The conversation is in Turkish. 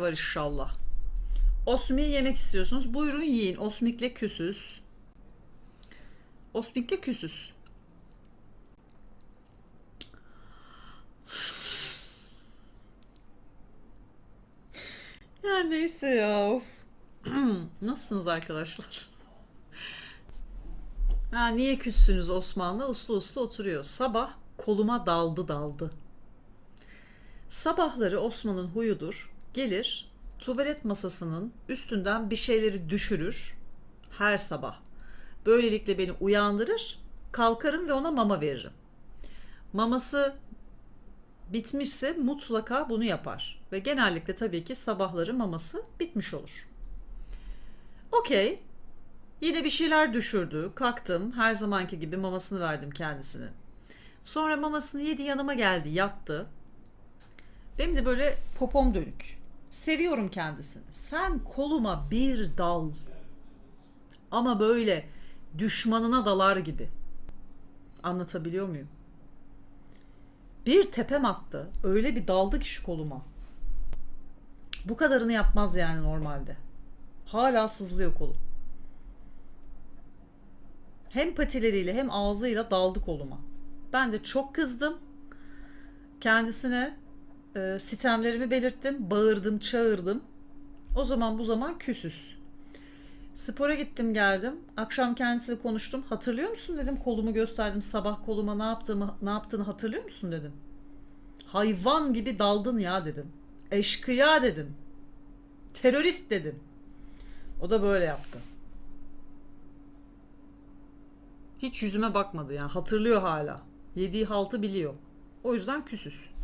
var inşallah. Osmi yemek istiyorsunuz. Buyurun yiyin. Osmikle küsüz. Osmikle küsüz. Ya neyse ya. of. Nasılsınız arkadaşlar? Ha, niye küssünüz Osmanlı? Uslu uslu oturuyor. Sabah koluma daldı daldı. Sabahları Osman'ın huyudur. Gelir tuvalet masasının üstünden bir şeyleri düşürür. Her sabah. Böylelikle beni uyandırır. Kalkarım ve ona mama veririm. Maması bitmişse mutlaka bunu yapar. Ve genellikle tabii ki sabahları maması bitmiş olur. Okey. Yine bir şeyler düşürdü. Kalktım. Her zamanki gibi mamasını verdim kendisine. Sonra mamasını yedi yanıma geldi. Yattı. Benim de böyle popom dönük. Seviyorum kendisini. Sen koluma bir dal. Ama böyle düşmanına dalar gibi. Anlatabiliyor muyum? Bir tepem attı. Öyle bir daldı ki şu koluma. Bu kadarını yapmaz yani normalde. Hala sızlıyor kolum. Hem patileriyle hem ağzıyla daldı koluma. Ben de çok kızdım. Kendisine e, sitemlerimi belirttim. Bağırdım, çağırdım. O zaman bu zaman küsüz. Spora gittim geldim. Akşam kendisiyle konuştum. Hatırlıyor musun dedim. Kolumu gösterdim. Sabah koluma ne yaptığımı ne yaptığını hatırlıyor musun dedim. Hayvan gibi daldın ya dedim. Eşkıya dedim. Terörist dedim. O da böyle yaptı. Hiç yüzüme bakmadı yani. Hatırlıyor hala. Yediği haltı biliyor. O yüzden küsüz.